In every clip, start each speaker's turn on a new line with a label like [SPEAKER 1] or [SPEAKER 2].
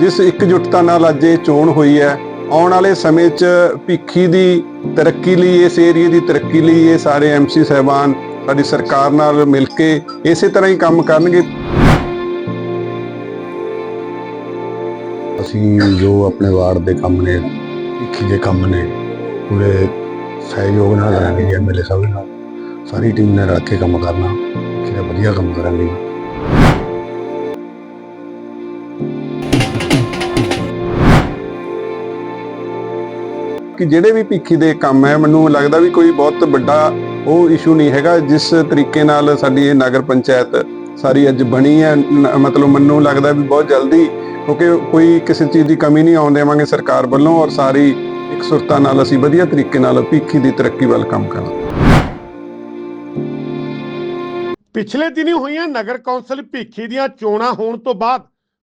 [SPEAKER 1] ਜਿਸ ਇਕਜੁੱਟਤਾ ਨਾਲ ਅੱਜ ਇਹ ਚੋਣ ਹੋਈ ਹੈ, ਆਉਣ ਵਾਲੇ ਸਮੇਂ 'ਚ ਭਿੱਖੀ ਦੀ ਤਰੱਕੀ ਲਈ, ਇਸ ਏਰੀਏ ਦੀ ਤਰੱਕੀ ਲਈ ਇਹ ਸਾਰੇ ਐਮਸੀ ਸਹਿਬਾਨ ਸਾਡੀ ਸਰਕਾਰ ਨਾਲ ਮਿਲ ਕੇ ਇਸੇ ਤਰ੍ਹਾਂ ਹੀ ਕੰਮ ਕਰਨਗੇ।
[SPEAKER 2] ਅਸੀਂ ਜੋ ਆਪਣੇ ਵਾਰਡ ਦੇ ਕੰਮ ਨੇ, ਭਿੱਖੀ ਦੇ ਕੰਮ ਨੇ, ਪੂਰੇ ਸਹਿਯੋਗ ਨਾਲ ਕਰਾਂਗੇ ਐਮਐਲਏ ਸਾਹਿਬ ਨਾਲ। ਸਾਰੀ ਟੀਮ ਨੇ ਰਲ ਕੇ ਕੰਮ ਕਰਨਾ ਕਿਹੜਾ ਵਧੀਆ ਕੰਮ ਕਰਾਂਗੇ
[SPEAKER 1] ਕਿ ਜਿਹੜੇ ਵੀ ਭੀਖੀ ਦੇ ਕੰਮ ਹੈ, ਮੈਨੂੰ ਲੱਗਦਾ ਵੀ ਕੋਈ ਬਹੁਤ ਵੱਡਾ ਉਹ ਇਸ਼ੂ ਨਹੀਂ ਹੈਗਾ, ਜਿਸ ਤਰੀਕੇ ਨਾਲ ਸਾਡੀ ਇਹ ਨਗਰ ਪੰਚਾਇਤ ਸਾਰੀ ਅੱਜ ਬਣੀ ਹੈ। ਮਤਲਬ ਮੈਨੂੰ ਲੱਗਦਾ ਵੀ ਬਹੁਤ ਜਲਦੀ, ਕਿਉਂਕਿ ਕੋਈ ਕਿਸੇ ਚੀਜ਼ ਦੀ ਕਮੀ ਨਹੀਂ, ਆਉਣ ਦੇਵਾਂਗੇ ਸਰਕਾਰ ਵੱਲੋਂ ਔਰ ਸਾਰੀ ਇਕਸੁਰਤਾ ਨਾਲ ਅਸੀਂ ਵਧੀਆ ਤਰੀਕੇ ਨਾਲ ਭੀਖੀ ਦੀ ਤਰੱਕੀ ਵੱਲ ਕੰਮ ਕਰਾਂਗੇ।
[SPEAKER 3] ਪਿਛਲੇ ਦਿਨੀ ਹੋਈਆਂ ਨਗਰ ਕੌਂਸਲ ਭੀਖੀ ਦੀਆਂ ਚੋਣਾਂ ਹੋਣ ਤੋਂ ਬਾਅਦ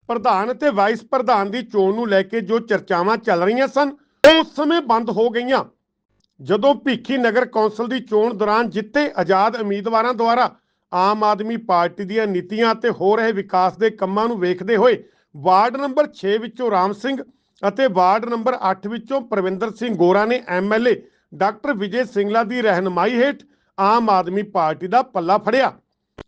[SPEAKER 3] ਪ੍ਰਧਾਨ ਅਤੇ ਵਾਈਸ ਪ੍ਰਧਾਨ ਦੀ ਚੋਣ ਨੂੰ ਲੈ ਕੇ ਜੋ ਚਰਚਾਵਾਂ ਚੱਲ ਰਹੀਆਂ ਸਨ ਉਸ ਸਮੇਂ ਬੰਦ ਹੋ ਗਈਆਂ। ਜਦੋਂ ਭੀਖੀ ਨਗਰ ਕੌਂਸਲ ਦੀ ਚੋਣ ਦੌਰਾਨ ਜਿੱਤੇ ਆਜ਼ਾਦ ਉਮੀਦਵਾਰਾਂ ਦੁਆਰਾ ਆਮ ਆਦਮੀ ਪਾਰਟੀ ਦੀਆਂ ਨੀਤੀਆਂ ਅਤੇ ਹੋ ਰਹੇ ਵਿਕਾਸ ਦੇ ਕੰਮਾਂ ਨੂੰ ਵੇਖਦੇ ਹੋਏ ਵਾਰਡ ਨੰਬਰ 6 ਵਿੱਚੋਂ ਰਾਮ ਸਿੰਘ ਅਤੇ ਵਾਰਡ ਨੰਬਰ 8 ਵਿੱਚੋਂ ਪ੍ਰਵਿੰਦਰ ਸਿੰਘ ਗੋਰਾ ਨੇ ਐਮਐਲਏ ਡਾਕਟਰ ਵਿਜੇ ਸਿੰਗਲਾ ਦੀ ਰਹਿਨਮਾਈ ਹੇਠ ਆਮ ਆਦਮੀ ਪਾਰਟੀ ਦਾ ਪੱਲਾ ਫੜਿਆ।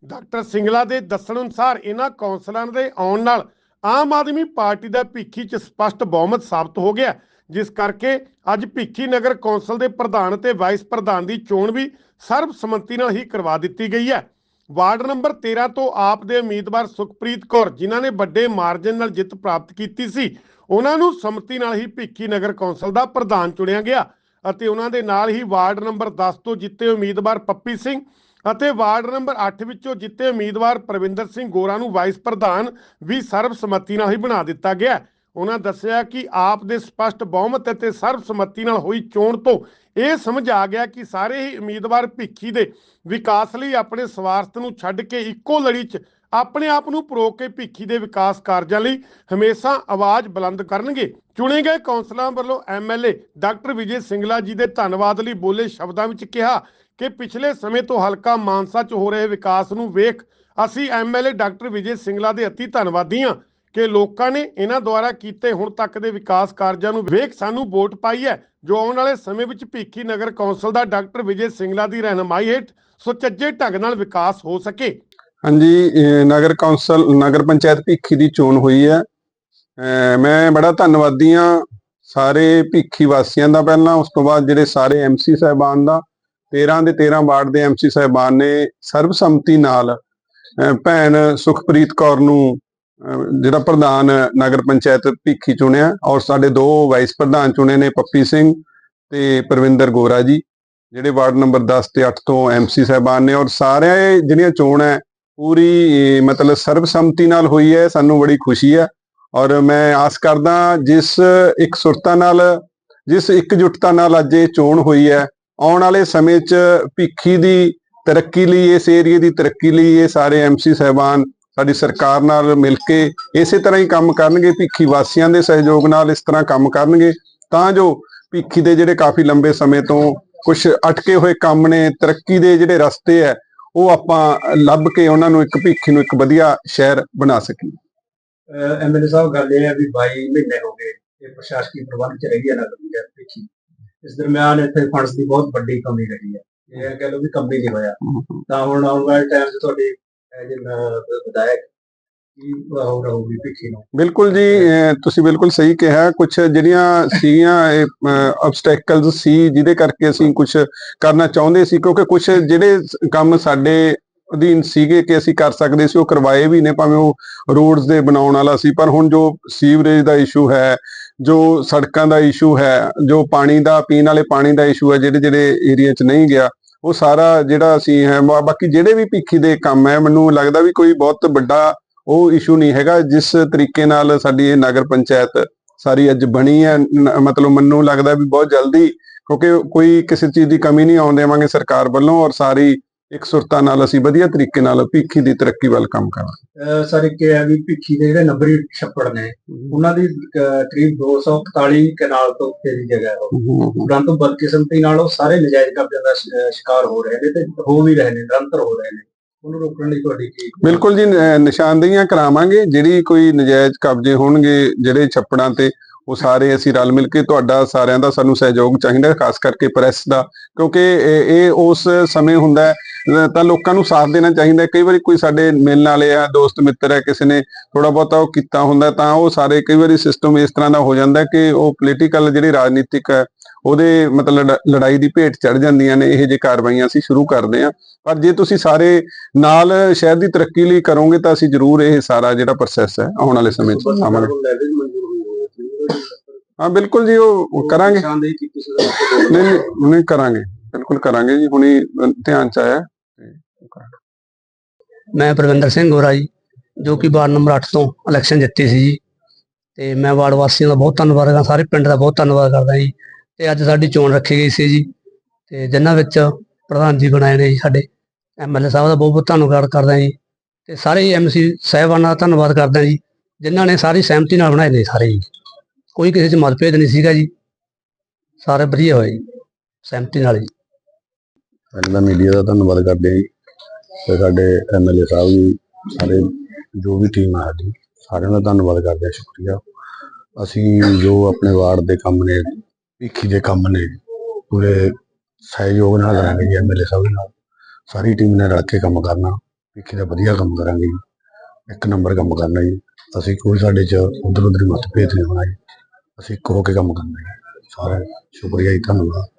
[SPEAKER 3] ਡਾਕਟਰ ਸਿੰਗਲਾ ਦੇ ਦੱਸਣ ਅਨੁਸਾਰ ਇਹਨਾਂ ਕੌਂਸਲਰਾਂ ਦੇ ਆਉਣ ਨਾਲ ਆਮ ਆਦਮੀ ਪਾਰਟੀ ਦਾ ਭੀਖੀ 'ਚ ਸਪਸ਼ਟ ਬਹੁਮਤ ਸਾਬਤ ਹੋ ਗਿਆ। ਜਿਸ ਕਰਕੇ ਅੱਜ ਭਿੱਖੀ ਨਗਰ ਕੌਂਸਲ ਦੇ ਪ੍ਰਧਾਨ ਤੇ ਵਾਈਸ ਪ੍ਰਧਾਨ ਦੀ ਚੋਣ ਵੀ ਸਰਬਸੰਮਤੀ ਨਾਲ ਹੀ ਕਰਵਾ ਦਿੱਤੀ ਗਈ ਹੈ। ਵਾਰਡ ਨੰਬਰ 13 ਤੋਂ ਆਪ ਦੇ ਉਮੀਦਵਾਰ ਸੁਖਪ੍ਰੀਤ ਕੌਰ, ਜਿਨ੍ਹਾਂ ਨੇ ਵੱਡੇ ਮਾਰਜਨ ਨਾਲ ਜਿੱਤ ਪ੍ਰਾਪਤ ਕੀਤੀ ਸੀ, ਉਹਨਾਂ ਨੂੰ ਸੰਮਤੀ ਨਾਲ ਹੀ ਭਿੱਖੀ ਨਗਰ ਕੌਂਸਲ ਦਾ ਪ੍ਰਧਾਨ ਚੁਣਿਆ ਗਿਆ ਅਤੇ ਉਹਨਾਂ ਦੇ ਨਾਲ ਹੀ ਵਾਰਡ ਨੰਬਰ 10 ਤੋਂ ਜਿੱਤੇ ਉਮੀਦਵਾਰ ਪੱਪੀ ਸਿੰਘ ਅਤੇ ਵਾਰਡ ਨੰਬਰ 8 ਵਿੱਚੋਂ ਜਿੱਤੇ ਉਮੀਦਵਾਰ ਪ੍ਰਵਿੰਦਰ ਸਿੰਘ ਗੋਰਾ ਨੂੰ ਵਾਈਸ ਪ੍ਰਧਾਨ ਵੀ ਸਰਬਸੰਮਤੀ ਨਾਲ ਹੀ ਬਣਾ ਦਿੱਤਾ ਗਿਆ। ਉਹਨਾਂ ਦੱਸਿਆ ਕਿ ਆਪ ਦੇ ਸਪਸ਼ਟ ਬਹੁਮਤ ਅਤੇ ਸਰਬਸੰਮਤੀ ਨਾਲ ਹੋਈ ਚੋਣ ਤੋਂ ਇਹ ਸਮਝ ਆ ਗਿਆ ਕਿ ਸਾਰੇ ਹੀ ਉਮੀਦਵਾਰ ਭਿੱਖੀ ਦੇ ਵਿਕਾਸ ਲਈ ਆਪਣੇ ਸਵਾਰਥ ਨੂੰ ਛੱਡ ਕੇ ਇੱਕੋ ਲੜੀ 'ਚ ਆਪਣੇ ਆਪ ਨੂੰ ਪਰੋ ਕੇ ਭਿੱਖੀ ਦੇ ਵਿਕਾਸ ਕਾਰਜਾਂ ਲਈ ਹਮੇਸ਼ਾ ਆਵਾਜ਼ ਬੁਲੰਦ ਕਰਨਗੇ। ਚੁਣੇ ਗਏ ਕੌਂਸਲਰਾਂ ਵੱਲੋਂ ਐਮਐਲਏ ਡਾਕਟਰ ਵਿਜੇ ਸਿੰਗਲਾ ਜੀ ਦੇ ਧੰਨਵਾਦ ਲਈ ਬੋਲੇ ਸ਼ਬਦਾਂ ਵਿੱਚ ਕਿਹਾ ਕਿ ਪਿਛਲੇ ਸਮੇਂ ਤੋਂ ਹਲਕਾ ਮਾਨਸਾ 'ਚ ਹੋ ਰਹੇ ਵਿਕਾਸ ਨੂੰ ਵੇਖ ਅਸੀਂ ਐਮਐਲਏ ਡਾਕਟਰ ਵਿਜੇ ਸਿੰਗਲਾ ਦੇ ਅਤੀ ਧੰਨਵਾਦੀ ਹਾਂ। ਕਿ ਲੋਕਾਂ ਨੇ ਇਹਨਾਂ ਦੁਆਰਾ ਕੀਤੇ ਹੁਣ ਤੱਕ ਦੇ ਵਿਕਾਸ ਕਾਰਜਾਂ ਨੂੰ ਵੇਖ ਸਾਨੂੰ ਵੋਟ ਪਾਈ ਹੈ, ਜੋ ਆਉਣ ਵਾਲੇ ਸਮੇਂ ਵਿੱਚ ਭੀਖੀ ਨਗਰ ਕੌਂਸਲ ਦਾ ਡਾਕਟਰ ਵਿਜੇ ਸਿੰਗਲਾ ਦੀ ਰਹਿਨਮਾਈ ਹੇਠ ਸੁਚੱਜੇ ਢੰਗ ਨਾਲ ਵਿਕਾਸ ਹੋ ਸਕੇ।
[SPEAKER 1] ਹਾਂਜੀ ਨਗਰ ਕੌਂਸਲ, ਨਗਰ ਪੰਚਾਇਤ ਭੀਖੀ ਦੀ ਚੋਣ ਹੋਈ ਹੈ। ਅਹ, ਮੈਂ ਬੜਾ ਧੰਨਵਾਦੀ ਹਾਂ ਸਾਰੇ ਭੀਖੀ ਵਾਸੀਆਂ ਦਾ ਪਹਿਲਾਂ, ਉਸ ਤੋਂ ਬਾਅਦ ਜਿਹੜੇ ਸਾਰੇ ਐਮਸੀ ਸਾਹਿਬਾਨ ਦਾ 13 ਦੇ 13 ਵਾਰਡ ਦੇ ਐਮਸੀ ਸਾਹਿਬਾਨ ਨੇ ਸਰਬਸੰਮਤੀ ਨਾਲ ਭੈਣ ਸੁਖਪ੍ਰੀਤ ਕੌਰ ਨੂੰ ਜਿਹੜਾ ਪ੍ਰਧਾਨ ਨਗਰ ਪੰਚਾਇਤ ਭਿੱਖੀ ਚੁਣਿਆ ਔਰ ਸਾਡੇ ਦੋ ਵਾਈਸ ਪ੍ਰਧਾਨ ਚੁਣੇ ਨੇ ਪੱਪੀ ਸਿੰਘ ਤੇ ਪਰਵਿੰਦਰ ਗੋਰਾ ਜੀ, ਜਿਹੜੇ ਵਾਰਡ ਨੰਬਰ 10 ਤੇ 8 ਤੋਂ ਐਮਸੀ ਸਾਹਿਬਾਨ ਨੇ ਔਰ ਸਾਰਿਆਂ ਜਿਹੜੀਆਂ ਚੋਣ ਹੈ ਪੂਰੀ ਮਤਲਬ ਸਰਬਸੰਮਤੀ ਨਾਲ ਹੋਈ ਹੈ, ਸਾਨੂੰ ਬੜੀ ਖੁਸ਼ੀ ਹੈ ਔਰ ਮੈਂ ਆਸ ਕਰਦਾ ਜਿਸ ਇਕਸੁਰਤਾ ਨਾਲ, ਜਿਸ ਇਕਜੁੱਟਤਾ ਨਾਲ ਅੱਜ ਇਹ ਚੋਣ ਹੋਈ ਹੈ, ਆਉਣ ਵਾਲੇ ਸਮੇਂ 'ਚ ਭਿੱਖੀ ਦੀ ਤਰੱਕੀ ਲਈ, ਇਸ ਏਰੀਏ ਦੀ ਤਰੱਕੀ ਲਈ ਇਹ ਸਾਰੇ ਐਮਸੀ ਸਹਿਬਾਨ ਸਾਡੀ ਸਰਕਾਰ ਨਾਲ ਮਿਲ ਕੇ ਇਸੇ ਤਰ੍ਹਾਂ ਹੀ ਕੰਮ ਕਰਨਗੇ ਭਿੱਖੀ ਵਾਸੀਆਂ ਦੇ ਸਹਿਯੋਗ ਨਾਲ ਇਸ ਤਰ੍ਹਾਂ ਕੰਮ ਕਰਨਗੇ। ਤਾਂ ਜੋ ਭਿੱਖੀ ਦੇ ਜਿਹੜੇ ਕਾਫੀ ਲੰਬੇ ਸਮੇਂ ਤੋਂ ਕੁਝ ਅਟਕੇ ਹੋਏ ਕੰਮ ਨੇ ਤਰੱਕੀ ਦੇ ਜਿਹੜੇ ਰਸਤੇ ਹੈ ਉਹ ਆਪਾਂ ਲੱਭ ਕੇ ਉਹਨਾਂ ਨੂੰ ਇੱਕ ਭਿੱਖੀ ਨੂੰ ਇੱਕ ਵਧੀਆ ਸ਼ਹਿਰ ਬਣਾ ਸਕੀਏ।
[SPEAKER 2] ਐਮਐਲਏ ਸਾਹਿਬ ਗੱਲ ਇਹ ਹੈ ਵੀ 22 ਮਹੀਨੇ ਹੋ ਗਏ ਇਹ ਪ੍ਰਸ਼ਾਸਕੀ ਪ੍ਰਬੰਧ ਚ ਰਹੀ ਹੈ ਨਗਰ ਭਿੱਖੀ। ਇਸ ਦਰਮਿਆਨ ਇੱਥੇ ਫੰਡਸ ਦੀ ਬਹੁਤ ਵੱਡੀ ਕਮੀ ਰਹੀ ਹੈ। ਇਹ ਕਹਿ ਲਓ ਵੀ ਕੰਮ ਹੀ ਨਹੀਂ ਹੋਇਆ। ਤਾਂ ਹੁਣ ਆਉਣ ਵਾਲੇ ਟਾਈਮ 'ਚ ਤੁਹਾਡੀ ਐਜ ਵਿਧਾਇਕ
[SPEAKER 1] ਬਿਲਕੁਲ ਜੀ ਤੁਸੀਂ ਬਿਲਕੁਲ ਸਹੀ ਕਿਹਾ। ਕੁਝ ਜਿਹੜੀਆਂ ਸੀਗੀਆਂ ਆਬਸਟੈਕਲਸ ਸੀ ਜਿਹਦੇ ਕਰਕੇ ਅਸੀਂ ਕੁਝ ਕਰਨਾ ਚਾਹੁੰਦੇ ਸੀ ਕਿਉਂਕਿ ਕੁਝ ਜਿਹੜੇ ਕੰਮ ਸਾਡੇ ਅਧੀਨ ਸੀਗੇ ਕਿ ਅਸੀਂ ਕਰ ਸਕਦੇ ਸੀ ਉਹ ਕਰਵਾਏ ਵੀ ਨੇ ਭਾਵੇਂ ਉਹ ਰੋਡਸ ਦੇ ਬਣਾਉਣ ਵਾਲਾ ਸੀ ਪਰ ਹੁਣ ਜੋ ਸੀਵਰੇਜ ਦਾ ਇਸ਼ੂ ਹੈ ਜੋ ਸੜਕਾਂ ਦਾ ਇਸ਼ੂ ਹੈ ਜੋ ਪਾਣੀ ਦਾ ਪੀਣ ਵਾਲੇ ਪਾਣੀ ਦਾ ਇਸ਼ੂ ਹੈ ਜਿਹੜੇ ਜਿਹੜੇ ਏਰੀਆ 'ਚ ਨਹੀਂ ਗਿਆ ਉਹ ਸਾਰਾ ਜਿਹੜਾ ਅਸੀਂ ਹੈ ਬਾਕੀ ਜਿਹੜੇ ਵੀ ਭੀਖੀ ਦੇ ਕੰਮ ਹੈ, ਮੈਨੂੰ ਲੱਗਦਾ ਵੀ ਕੋਈ ਬਹੁਤ ਵੱਡਾ ਉਹ ਇਸ਼ੂ ਨਹੀਂ ਹੈਗਾ, ਜਿਸ ਤਰੀਕੇ ਨਾਲ ਸਾਡੀ ਇਹ ਨਗਰ ਪੰਚਾਇਤ ਸਾਰੀ ਅੱਜ ਬਣੀ ਹੈ ਮਤਲਬ ਮੈਨੂੰ ਲੱਗਦਾ ਵੀ ਬਹੁਤ ਜਲਦੀ, ਕਿਉਂਕਿ ਕੋਈ ਕਿਸੇ ਚੀਜ਼ ਦੀ ਕਮੀ ਨਹੀਂ ਆਉਣ ਦੇਵਾਂਗੇ ਸਰਕਾਰ ਵੱਲੋਂ ਔਰ ਸਾਰੀ ਇਕਸੁਰਤਾ ਨਾਲ ਅਸੀਂ ਵਧੀਆ ਤਰੀਕੇ ਨਾਲ ਭਿੱਖੀ ਦੀ ਤਰੱਕੀ ਵੱਲ ਕੰਮ ਕਰਾਂਗੇ।
[SPEAKER 2] ਸਰ ਇੱਕ ਇਹ ਹੈ ਵੀ ਭਿੱਖੀ ਦੇ ਜਿਹੜੇ ਨੰਬਰੀ ਛੱਪੜ ਨੇ ਉਹਨਾਂ ਦੀ ਕਰੀਬ 241 ਕਨਾਲ ਤੋਂ ਉੱਤੇ ਦੀ ਜਗ੍ਹਾ ਹੈ ਉਹ। ਪਰੰਤੂ ਬਦਕਿਸਮਤੀ ਨਾਲ ਉਹ ਸਾਰੇ ਨਜਾਇਜ਼ ਕਬਜ਼ਿਆਂ ਦਾ ਸ਼- ਅਹ, ਸ਼ਿਕਾਰ ਹੋ ਰਹੇ ਨੇ ਤੇ ਹੋ ਵੀ ਰਹੇ ਨੇ ਨਿਰੰਤਰ ਹੋ ਰਹੇ ਨੇ।
[SPEAKER 4] ਉਹਨੂੰ ਰੋਕਣ ਲਈ ਤੁਹਾਡੀ ਕੀ
[SPEAKER 1] ਬਿਲਕੁਲ ਜੀ ਨ- ਨਿਸ਼ਾਨਦੇਹੀਆਂ ਕਰਾਵਾਂਗੇ। ਜਿਹੜੀ ਕੋਈ ਨਜਾਇਜ਼ ਕਬਜ਼ੇ ਹੋਣਗੇ ਜਿਹੜੇ ਛੱਪੜਾਂ ਤੇ ਉਹ ਸਾਰੇ ਅਸੀਂ ਰਲ ਮਿਲ ਕੇ ਤੁਹਾਡਾ ਸਾਰਿਆਂ ਦਾ ਸਾਨੂੰ ਸਹਿਯੋਗ ਚਾਹੀਦਾ ਹੈ, ਖਾਸ ਕਰਕੇ ਪ੍ਰੈਸ ਦਾ। ਕਿਉਂਕਿ ਇਹ ਇਹ ਉਸ ਸਮੇਂ ਹੁੰਦਾ ਹੈ, ਤਾਂ ਲੋਕਾਂ ਨੂੰ ਸਾਥ ਦੇਣਾ ਚਾਹੀਦਾ। ਕਈ ਵਾਰੀ ਕੋਈ ਸਾਡੇ ਮਿਲਣ ਵਾਲੇ ਆ ਦੋਸਤ ਮਿੱਤਰ ਹੈ ਕਿਸੇ ਨੇ ਥੋੜਾ ਬਹੁਤਾ ਉਹ ਕੀਤਾ ਹੁੰਦਾ ਤਾਂ ਉਹ ਸਾਰੇ ਕਈ ਵਾਰੀ ਸਿਸਟਮ ਇਸ ਤਰ੍ਹਾਂ ਦਾ ਹੋ ਜਾਂਦਾ ਕਿ ਉਹ ਪੋਲੀਟੀਕਲ ਜਿਹੜੀ ਰਾਜਨੀਤਿਕ ਹੈ ਉਹਦੇ ਮਤਲਬ ਲੜ- ਲੜਾਈ ਦੀ ਭੇਟ ਚੜ ਜਾਂਦੀਆਂ ਨੇ ਇਹ ਜੇ ਕਾਰਵਾਈਆਂ ਅਸੀਂ ਸ਼ੁਰੂ ਕਰਦੇ ਹਾਂ। ਪਰ ਜੇ ਤੁਸੀਂ ਸਾਰੇ ਨਾਲ ਸ਼ਹਿਰ ਦੀ ਤਰੱਕੀ ਲਈ ਕਰੋਗੇ ਤਾਂ ਅਸੀਂ ਜ਼ਰੂਰ ਇਹ ਸਾਰਾ ਜਿਹੜਾ ਪ੍ਰੋਸੈਸ ਹੈ ਆਉਣ ਵਾਲੇ ਸਮੇਂ 'ਚ
[SPEAKER 4] ਹੋਈ
[SPEAKER 1] ਹਾਂ। ਬਿਲਕੁਲ ਜੀ ਉਹ ਕਰਾਂਗੇ। ਨਹੀਂ ਨਹੀਂ ਕਰਾਂਗੇ ਬਿਲਕੁਲ ਕਰਾਂਗੇ ਜੀ। ਹੁਣੀ ਧਿਆਨ ਚ ਆਇਆ।
[SPEAKER 2] ਮੈਂ ਪ੍ਰਵਿੰਦਰ ਸਿੰਘ ਗੋਰਾ ਜੀ, ਜੋ ਕਿ ਵਾਰਡ ਨੰਬਰ 8 ਤੋਂ ਇਲੈਕਸ਼ਨ ਜਿੱਤੀ ਸੀ ਜੀ। ਤੇ ਮੈਂ ਵਾਰਡ ਵਾਸੀਆਂ ਦਾ ਬਹੁਤ ਧੰਨਵਾਦ ਕਰਦਾ, ਸਾਰੇ ਪਿੰਡ ਦਾ ਬਹੁਤ ਧੰਨਵਾਦ ਕਰਦਾ ਜੀ। ਤੇ ਅੱਜ ਸਾਡੀ ਚੋਣ ਰੱਖੀ ਗਈ ਸੀ ਜੀ। ਤੇ ਜਿਨ੍ਹਾਂ ਵਿੱਚ ਪ੍ਰਧਾਨ ਜੀ ਬਣਾਏ ਨੇ ਜੀ ਸਾਡੇ ਐਮਐਲਏ ਸਾਹਿਬ ਦਾ ਬਹੁਤ ਬਹੁਤ ਧੰਨਵਾਦ ਕਰਦਾ ਜੀ। ਤੇ ਸਾਰੇ ਐਮਸੀ ਸਾਹਿਬਾਨਾਂ ਦਾ ਧੰਨਵਾਦ ਕਰਦਾ ਜੀ, ਜਿਨ੍ਹਾਂ ਨੇ ਸਾਰੀ ਸਹਿਮਤੀ ਨਾਲ ਬਣਾਏ ਨੇ ਸਾਰੇ ਜੀ। ਕੋਈ ਕਿਸੇ 'ਚ ਮਤਭੇਦ ਨਹੀਂ ਸੀਗਾ ਜੀ। ਸਾਰੇ ਵਧੀਆ ਹੋਏ ਜੀ, ਸਹਿਮਤੀ ਨਾਲ ਜੀ।
[SPEAKER 5] ਪਹਿਲਾਂ ਮੀਡੀਆ ਦਾ ਧੰਨਵਾਦ ਕਰਦੇ ਹਾਂ ਜੀ। ਤੇ ਸਾਡੇ ਐਮਐਲਏ ਸਾਹਿਬ ਜੀ, ਸਾਰੇ ਜੋ ਵੀ ਟੀਮ ਆ ਸਾਡੀ, ਸਾਰਿਆਂ ਦਾ ਧੰਨਵਾਦ ਕਰਦੇ ਹਾਂ ਸ਼ੁਕਰੀਆ। ਅਸੀਂ ਜੋ ਆਪਣੇ ਵਾਰਡ ਦੇ ਕੰਮ ਨੇ, ਭਿੱਖੀ ਦੇ ਕੰਮ ਨੇ, ਪੂਰੇ ਸਹਿਯੋਗ ਨਾਲ ਕਰਾਂਗੇ ਜੀ ਐਮਐਲਏ ਸਾਹਿਬ ਨਾਲ। ਸਾਰੀ ਟੀਮ ਨੇ ਰਲ ਕੇ ਕੰਮ ਕਰਨਾ, ਭਿੱਖੀ ਦਾ ਵਧੀਆ ਕੰਮ ਕਰਾਂਗੇ ਜੀ। ਇੱਕ ਨੰਬਰ ਕੰਮ ਕਰਨਾ ਜੀ। ਅਸੀਂ ਕੋਈ ਸਾਡੇ ਚ ਉਧਰ ਉਧਰ ਮਤਭੇਦ ਨਹੀਂ ਹੋਣਾ ਜੀ। ਅਸੀਂ ਇੱਕ ਹੋ ਕੇ ਕੰਮ ਕਰਨਾ ਜੀ। ਸਾਰਿਆਂ ਸ਼ੁਕਰੀਆ ਜੀ, ਧੰਨਵਾਦ।